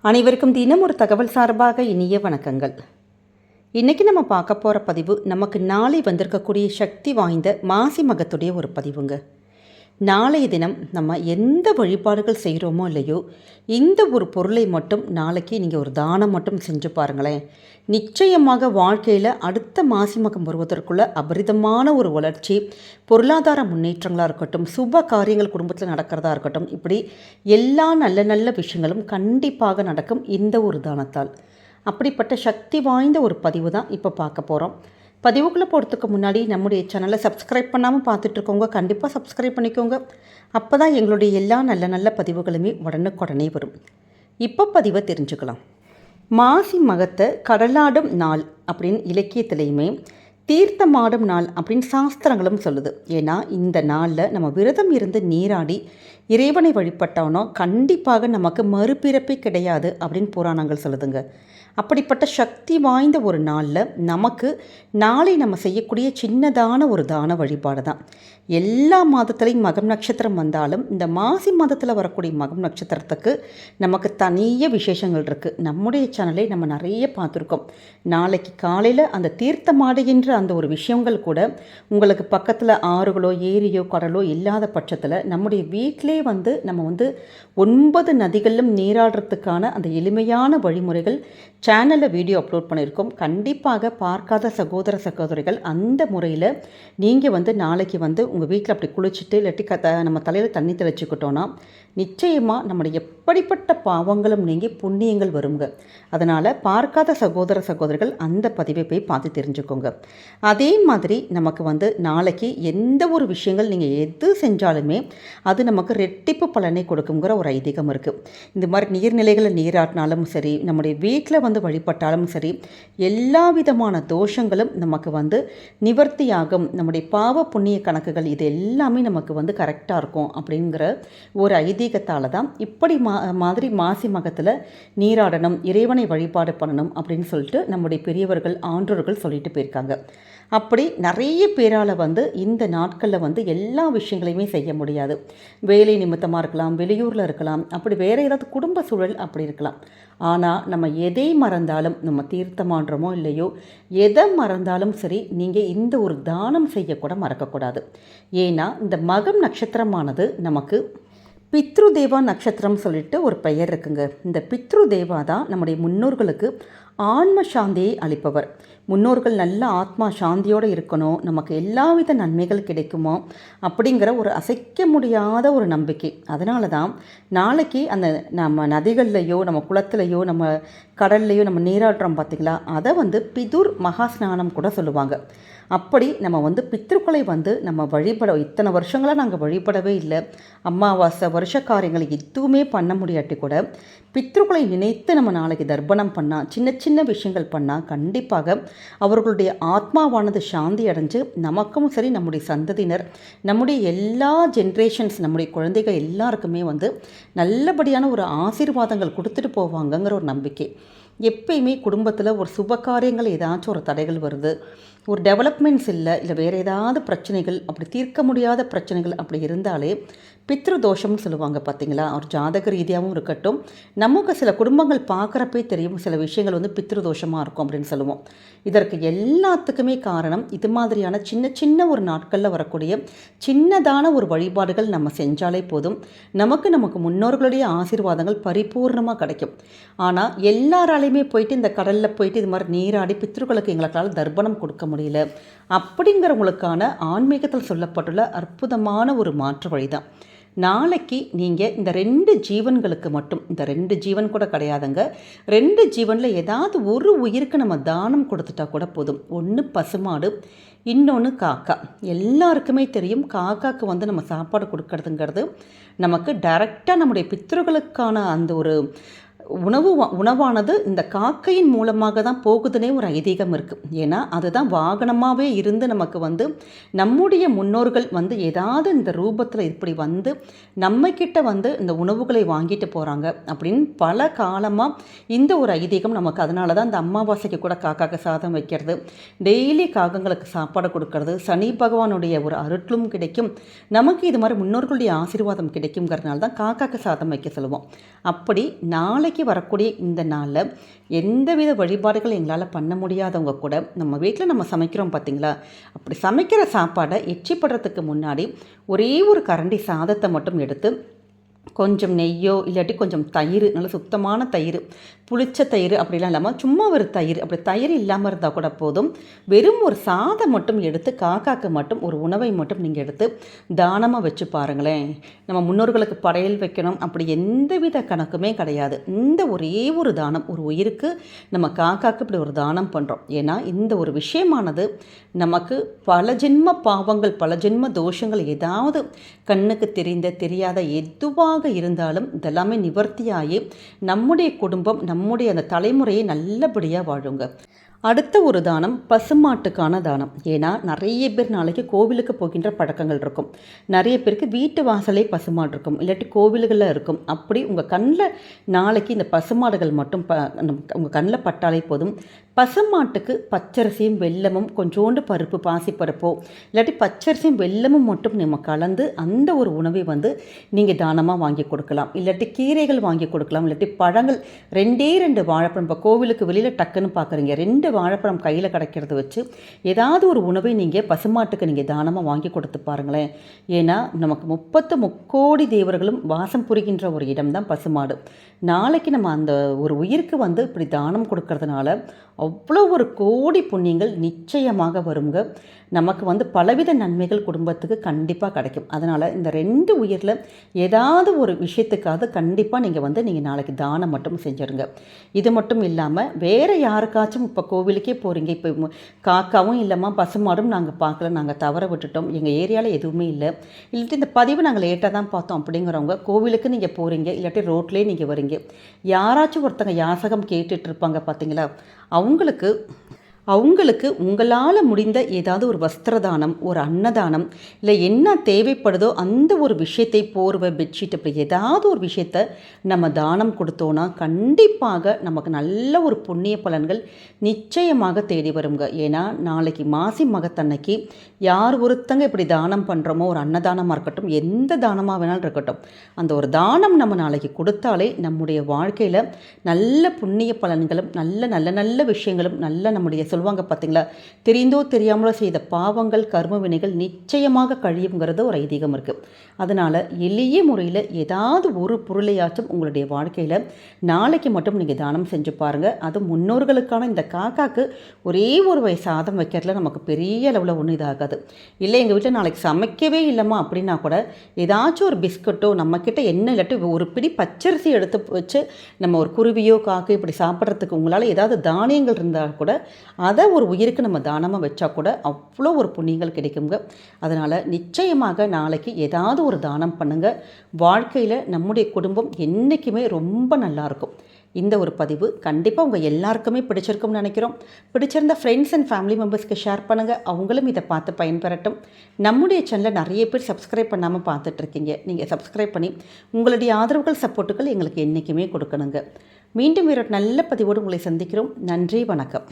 அனைவருக்கும் தினம் ஒரு தகவல் சார்பாக இனிய வணக்கங்கள். இன்றைக்கி நம்ம பார்க்க போகிற பதிவு நமக்கு நாளை வந்திருக்கக்கூடிய சக்தி வாய்ந்த மாசி மகத்துடைய ஒரு பதிவுங்க. நாளைய தினம் நம்ம எந்த வழிபாடுகள் செய்கிறோமோ இல்லையோ இந்த ஒரு பொருளை மட்டும் நாளைக்கு நீங்கள் ஒரு தானம் மட்டும் செஞ்சு பாருங்களேன். நிச்சயமாக வாழ்க்கையில் அடுத்த மாசி மகம் வருவதற்குள்ள அபரிதமான ஒரு வளர்ச்சி பொருளாதார முன்னேற்றங்களாக இருக்கட்டும் சுப காரியங்கள் குடும்பத்தில் நடக்கிறதா இருக்கட்டும் இப்படி எல்லா நல்ல நல்ல விஷயங்களும் கண்டிப்பாக நடக்கும் இந்த ஒரு தானத்தால். அப்படிப்பட்ட சக்தி வாய்ந்த ஒரு பதிவு தான் இப்போ பார்க்க போகிறோம் பதிவுக்குள்ளே போகிறதுக்கு முன்னாடி நம்முடைய சேனலை சப்ஸ்கிரைப் பண்ணாமல் பார்த்துட்ருக்கோங்க கண்டிப்பாக சப்ஸ்கிரைப் பண்ணிக்கோங்க. அப்போ தான் எங்களுடைய எல்லா நல்ல நல்ல பதிவுகளுமே உடனுக்குடனே வரும். இப்போ பதிவை தெரிஞ்சுக்கலாம். மாசி மகத்தை கடலாடும் நாள் அப்படின்னு இலக்கியத்திலையுமே தீர்த்தமாடும் நாள் அப்படின்னு சாஸ்திரங்களும் சொல்லுது. ஏன்னா இந்த நாளில் நம்ம விரதம் இருந்து நீராடி இறைவனை வழிபட்டோன்னா கண்டிப்பாக நமக்கு மறுபிறப்பே கிடையாது அப்படின்னு புராணங்கள் சொல்லுதுங்க. அப்படிப்பட்ட சக்தி வாய்ந்த ஒரு நாளில் நமக்கு நாளை நம்ம செய்யக்கூடிய சின்னதான ஒரு தான வழிபாடு தான். எல்லா மாதத்துலேயும் மகம் நட்சத்திரம் வந்தாலும் இந்த மாசி மாதத்தில் வரக்கூடிய மகம் நட்சத்திரத்துக்கு நமக்கு தனிய விசேஷங்கள் இருக்குது நம்முடைய சேனலை நம்ம நிறைய பார்த்துருக்கோம். நாளைக்கு காலையில் அந்த தீர்த்தமாடுகின்ற அந்த ஒரு விஷயங்கள் கூட உங்களுக்கு பக்கத்தில் ஆறுகளோ ஏரியோ கடலோ இல்லாத பட்சத்தில் நம்முடைய வீட்டிலே வந்து நம்ம வந்து ஒன்பது நதிகளிலும் நீராடுறதுக்கான அந்த எளிமையான வழிமுறைகள் சேனலில் வீடியோ அப்லோட் பண்ணியிருக்கோம் கண்டிப்பாக பார்க்காத சகோதர சகோதரிகள் அந்த முறையில் நீங்கள் வந்து நாளைக்கு வந்து உங்கள் வீட்டில் அப்படி குளிச்சுட்டு இல்லாட்டி க நம்ம தலையில் தண்ணி தெளிச்சுக்கிட்டோன்னா நிச்சயமாக நம்முடைய எப்படிப்பட்ட பாவங்களும் நீங்கி புண்ணியங்கள் வருங்க. அதனால் பார்க்காத சகோதர சகோதரிகள் அந்த பதிவை போய் பார்த்து தெரிஞ்சுக்கோங்க. அதே மாதிரி நமக்கு வந்து நாளைக்கு எந்த ஒரு விஷயங்கள் நீங்கள் எது செஞ்சாலுமே அது நமக்கு ரெட்டிப்பு பலனை கொடுக்குங்கிற ஒரு ஐதீகம் இருக்குது இந்த மாதிரி நீர்நிலைகளை நீராட்டினாலும் சரி நம்முடைய வீட்டில் வந்து வழிபட்டாலும் சரி எல்லா விதமான தோஷங்களும் நமக்கு வந்து நிவர்த்தியாகும். நம்முடைய பாவ புண்ணிய கணக்குகள் இது எல்லாமே நமக்கு வந்து கரெக்டாக இருக்கும் அப்படிங்கிற ஒரு ஐதீகத்தால் தான் இப்படி மா மாதிரி மாசி மகத்தில் நீராடணும் இறைவனை வழிபாடு பண்ணணும் அப்படின்னு சொல்லிட்டு நம்முடைய பெரியவர்கள் ஆன்றோர்கள் சொல்லிட்டு போயிருக்காங்க. அப்படி நிறைய பேரால் வந்து இந்த நாட்களில் வந்து எல்லா விஷயங்களையுமே செய்ய முடியாது. வேலை நிமித்தமாக இருக்கலாம் வெளியூரில் இருக்கலாம் அப்படி வேறு ஏதாவது குடும்ப சூழல் அப்படி இருக்கலாம். ஆனால் நம்ம எதை மறந்தாலும் நம்ம தீர்த்தமான்றமோ இல்லையோ எதை மறந்தாலும் சரி நீங்கள் இந்த ஒரு தானம் செய்யக்கூட மறக்கக்கூடாது. ஏன்னா இந்த மகம் நட்சத்திரமானது நமக்கு பித்ரு தேவா நட்சத்திரம் சொல்லிட்டு ஒரு பெயர் இருக்குங்க. இந்த பித்ரு தேவா தான் நம்முடைய முன்னோர்களுக்கு ஆன்ம சாந்தியை அளிப்பவர். முன்னோர்கள் நல்ல ஆத்மா சாந்தியோடு இருக்கணும். நமக்கு எல்லாவித நன்மைகள் கிடைக்குமோ அப்படிங்கிற ஒரு அசைக்க முடியாத ஒரு நம்பிக்கை. அதனால தான் நாளைக்கு அந்த நம்ம நதிகள்லையோ நம்ம குளத்துலையோ நம்ம கடல்லையும் நம்ம நீராட்டுறோம் பார்த்திங்களா? அதை வந்து பிதுர் மகா ஸ்நானம் கூட சொல்லுவாங்க. அப்படி நம்ம வந்து பித்திருக்களை வந்து நம்ம வழிபட இத்தனை வருஷங்களாக நாங்கள் வழிபடவே இல்லை. அமாவாசை வருஷ காரியங்களை எதுவுமே பண்ண முடியாட்டி கூட பித்திருக்களை நினைத்து நம்ம நாளைக்கு தர்ப்பணம் பண்ணால் சின்ன சின்ன விஷயங்கள் பண்ணால் கண்டிப்பாக அவர்களுடைய ஆத்மாவானது சாந்தி அடைஞ்சு நமக்கும் சரி நம்முடைய சந்ததியினர் நம்முடைய எல்லா ஜென்ரேஷன்ஸ் நம்முடைய குழந்தைகள் எல்லாருக்குமே வந்து நல்லபடியான ஒரு ஆசீர்வாதங்கள் கொடுத்துட்டு போவாங்கங்கிற ஒரு நம்பிக்கை. எப்பயுமே குடும்பத்தில் ஒரு சுப காரியங்கள் ஏதாச்சும் ஒரு தடைகள் வருது. ஒரு டெவலப்மெண்ட்ஸ் இல்லை இல்லை வேறு ஏதாவது பிரச்சனைகள் அப்படி தீர்க்க முடியாத பிரச்சனைகள் அப்படி இருந்தாலே பித்ருதோஷம்னு சொல்லுவாங்க பார்த்தீங்களா? ஒரு ஜாதக ரீதியாகவும் இருக்கட்டும். நமக்கு சில குடும்பங்கள் பார்க்குறப்பே தெரியும். சில விஷயங்கள் வந்து பித்ரு தோஷமாக இருக்கும் அப்படின்னு சொல்லுவோம். இதற்கு எல்லாத்துக்குமே காரணம் இது மாதிரியான சின்ன சின்ன ஒரு நாட்களில் வரக்கூடிய சின்னதான ஒரு வழிபாடுகள் நம்ம செஞ்சாலே போதும். நமக்கு நமக்கு முன்னோர்களுடைய ஆசீர்வாதங்கள் பரிபூர்ணமாக கிடைக்கும். ஆனால் எல்லாராலையுமே போயிட்டு இந்த கடலில் போயிட்டு இது மாதிரி நீராடி பித்ருக்களுக்கு எங்களுக்கால் தர்ப்பணம் கொடுக்க முடியல. அப்படிங்கிறவங்களுக்கான ஆன்மீகத்தில் சொல்லப்பட்டுள்ள அற்புதமான ஒரு மாற்று வழி தான் நாளைக்கு நீங்கள் இந்த ரெண்டு ஜீவன்களுக்கு மட்டும் இந்த ரெண்டு ஜீவன் கூட கிடையாதுங்க ரெண்டு ஜீவனில் ஏதாவது ஒரு உயிருக்கு நம்ம தானம் கொடுத்துட்டா கூட போதும். ஒன்று பசுமாடு இன்னொன்று காக்கா. எல்லாருக்குமே தெரியும் காக்காக்கு வந்து நம்ம சாப்பாடு கொடுக்கறதுங்கிறது நமக்கு டைரெக்டாக நம்முடைய பித்தர்களுக்கான அந்த ஒரு உணவு உணவானது இந்த காக்கையின் மூலமாக தான் போகுதுன்னே ஒரு ஐதீகம் இருக்குது ஏன்னா அதுதான் வாகனமாகவே இருந்து நமக்கு வந்து நம்முடைய முன்னோர்கள் வந்து ஏதாவது இந்த ரூபத்தில் இப்படி வந்து நம்மக்கிட்ட வந்து இந்த உணவுகளை வாங்கிட்டு போகிறாங்க அப்படின்னு பல காலமாக இந்த ஒரு ஐதீகம் நமக்கு அதனால தான் இந்த அமாவாசைக்கு கூட காக்காக்கு சாதம் வைக்கிறது டெய்லி காகங்களுக்கு சாப்பாடு கொடுக்கறது சனி பகவானுடைய ஒரு அருட்லும் கிடைக்கும் நமக்கு இது மாதிரி முன்னோர்களுடைய ஆசீர்வாதம் கிடைக்குங்கிறதுனால தான் காக்காக்கு சாதம் வைக்க சொல்லுவோம். அப்படி நாளைக்கு நாளைக்கு வரக்கூடிய இந்த நாளில் எந்தவித வழிபாடுகள் எங்களால் பண்ண முடியாதவங்க கூட நம்ம வீட்டில் நம்ம சமைக்கிறோம் பார்த்தீங்களா அப்படி சமைக்கிற சாப்பாடை எச்சிப்படுறதுக்கு முன்னாடி ஒரே ஒரு கரண்டி சாதத்தை மட்டும் எடுத்து கொஞ்சம் நெய்யோ இல்லாட்டி கொஞ்சம் தயிர் நல்ல சுத்தமான தயிர் புளிச்ச தயிர் அப்படிலாம் இல்லாமல் சும்மா ஒரு தயிர் அப்படி தயிர் இல்லாமல் இருந்தால் கூட போதும். வெறும் ஒரு சாதம் மட்டும் எடுத்து காக்காக்கு மட்டும் ஒரு உணவை மட்டும் நீங்கள் எடுத்து தானமாக வச்சு பாருங்களேன். நம்ம முன்னோர்களுக்கு படையல் வைக்கணும் அப்படி எந்தவித கணக்குமே கிடையாது. இந்த ஒரே ஒரு தானம் ஒரு உயிருக்கு நம்ம காக்காக்கு இப்படி ஒரு தானம் பண்ணுறோம் ஏன்னா இந்த ஒரு விஷயமானது நமக்கு பல ஜென்ம பாவங்கள் பல ஜென்ம தோஷங்கள் ஏதாவது கண்ணுக்கு தெரிந்த தெரியாத எதுவாக இருந்தாலும் இதெல்லாமே நிவர்த்தியாகி நம்முடைய குடும்பம் நம்முடைய அந்த தலைமுறையை நல்லபடியாக வாழுங்க. அடுத்த ஒரு தானம் பசுமாட்டுக்கான தானம். ஏன்னா நிறைய பேர் நாளைக்கு கோவிலுக்கு போகின்ற பழக்கங்கள் இருக்கும். நிறைய பேருக்கு வீட்டு வாசலே பசுமாடு இருக்கும். இல்லாட்டி கோவில்களில் இருக்கும். அப்படி உங்கள் கண்ணில் நாளைக்கு இந்த பசுமாடுகள் மட்டும் ப உங்கள் கண்ணில் பட்டாலே போதும். பசுமாட்டுக்கு பச்சரிசியும் வெல்லமும் கொஞ்சோண்டு பருப்பு பாசிப்பருப்போ இல்லாட்டி பச்சரிசியும் வெல்லமும் மட்டும் நம்ம கலந்து அந்த ஒரு உணவை வந்து நீங்கள் தானமாக வாங்கி கொடுக்கலாம். இல்லாட்டி கீரைகள் வாங்கி கொடுக்கலாம். இல்லாட்டி பழங்கள் ரெண்டே ரெண்டு வாழைப்பழம். இப்போ கோவிலுக்கு வெளியில் டக்குன்னு பார்க்குறீங்க ரெண்டு ரெண்டு வாழைப்பழம் கையில் கிடைக்கிறத வச்சு ஏதாவது ஒரு உணவை நீங்கள் பசுமாட்டுக்கு நீங்கள் தானமாக வாங்கி கொடுத்து பாருங்களேன். ஏன்னா நமக்கு முப்பத்து முக்கோடி தேவர்களும் வாசம் புரிகின்ற ஒரு இடம் தான் பசுமாடு. நாளைக்கு நம்ம அந்த ஒரு உயிருக்கு வந்து இப்படி தானம் கொடுக்கறதுனால அவ்வளோ ஒரு கோடி புண்ணியங்கள் நிச்சயமாக வருங்க. நமக்கு வந்து பலவித நன்மைகள் குடும்பத்துக்கு கண்டிப்பாக கிடைக்கும். அதனால் இந்த ரெண்டு உயிரில் ஏதாவது ஒரு விஷயத்துக்காவது கண்டிப்பாக நீங்கள் வந்து நீங்கள் நாளைக்கு தானம் மட்டும் செஞ்சுருங்க. இது மட்டும் இல்லாமல் வேறு யாருக்காச்சும் இப்போ கோவிலுக்கே போகிறீங்க இப்போ காக்காவும் இல்லைம்மா பசுமாடும் நாங்கள் பார்க்கல. நாங்கள் தவற விட்டுட்டோம். எங்கள் ஏரியாவில் எதுவுமே இல்லை. இல்லாட்டி இந்த பதிவு நாங்கள் லேட்டாக தான் பார்த்தோம் அப்படிங்கிறவங்க கோவிலுக்கு நீங்கள் போகிறீங்க இல்லாட்டி ரோட்லேயே நீங்கள் வரீங்க. யாராச்சும் ஒருத்தங்க யாசகம் கேட்டுட்ருப்பாங்க பார்த்தீங்களா அவங்களுக்கு அவங்களுக்கு உங்களால் முடிந்த ஏதாவது ஒரு வஸ்திரதானம் ஒரு அன்னதானம் இல்லை என்ன தேவைப்படுதோ அந்த ஒரு விஷயத்தை போர்வை பெட்ஷீட் அப்படி ஏதாவது ஒரு விஷயத்த நம்ம தானம் கொடுத்தோன்னா கண்டிப்பாக நமக்கு நல்ல ஒரு புண்ணிய பலன்கள் நிச்சயமாக தேடி வருங்க. ஏன்னா நாளைக்கு மாசி மகத்தன்னைக்கு யார் ஒருத்தங்க இப்படி தானம் பண்ணுறோமோ ஒரு அன்னதானமாக இருக்கட்டும் எந்த தானமாக வேணாலும் இருக்கட்டும் அந்த ஒரு தானம் நம்ம நாளைக்கு கொடுத்தாலே நம்முடைய வாழ்க்கையில் நல்ல புண்ணிய பலன்களும் நல்ல நல்ல நல்ல விஷயங்களும் நல்ல நம்முடைய சொல்லுவாங்க பார்த்தீங்களா தெரிந்தோ தெரியாமலோ செய்த பாவங்கள் கர்ம வினைகள் நிச்சயமாக கழியுங்கிறது ஒரு ஐதீகம் இருக்குது அதனால் எளிய முறையில் ஏதாவது ஒரு பொருளையாச்சும் உங்களுடைய வாழ்க்கையில் நாளைக்கு மட்டும் நீங்கள் தானம் செஞ்சு பாருங்கள் அது முன்னோர்களுக்கான இந்த காக்காக்கு ஒரே ஒரு வயசு சாதம் வைக்கிறதுல நமக்கு பெரிய அளவில் ஒன்றும் இதாகாது. இல்லை எங்கள் வீட்டில் நாளைக்கு சமைக்கவே இல்லைம்மா அப்படின்னா கூட ஏதாச்சும் ஒரு பிஸ்கட்டோ நம்மக்கிட்ட என்ன இல்லாட்டி ஒரு பிடி பச்சரிசி எடுத்து வச்சு நம்ம ஒரு குருவியோ காக்கோ இப்படி சாப்பிட்றதுக்கு உங்களால் ஏதாவது தானியங்கள் இருந்தால் கூட அதை ஒரு உயிருக்கு நம்ம தானமாக வச்சா கூட அவ்வளோ ஒரு புண்ணியங்கள் கிடைக்குங்க. அதனால் நிச்சயமாக நாளைக்கு ஏதாவது ஒரு தானம் பண்ணுங்கள் வாழ்க்கையில் நம்முடைய குடும்பம் என்றைக்குமே ரொம்ப நல்லாயிருக்கும் இந்த ஒரு பதிவு கண்டிப்பாக உங்கள் எல்லாருக்குமே பிடிச்சிருக்கும்னு நினைக்கிறோம். பிடிச்சிருந்த ஃப்ரெண்ட்ஸ் அண்ட் ஃபேமிலி மெம்பர்ஸ்க்கு ஷேர் பண்ணுங்கள் அவங்களும் இதை பார்த்து பயன்பெறட்டும். நம்முடைய சேனலை நிறைய பேர் சப்ஸ்கிரைப் பண்ணாமல் பார்த்துட்ருக்கீங்க நீங்கள் சப்ஸ்கிரைப் பண்ணி உங்களுடைய ஆதரவுகள் சப்போர்ட்டுகள் எங்களுக்கு என்றைக்குமே கொடுக்கணுங்க. மீண்டும் ஒரு நல்ல பதிவோடு உங்களை சந்திக்கிறோம். நன்றி வணக்கம்.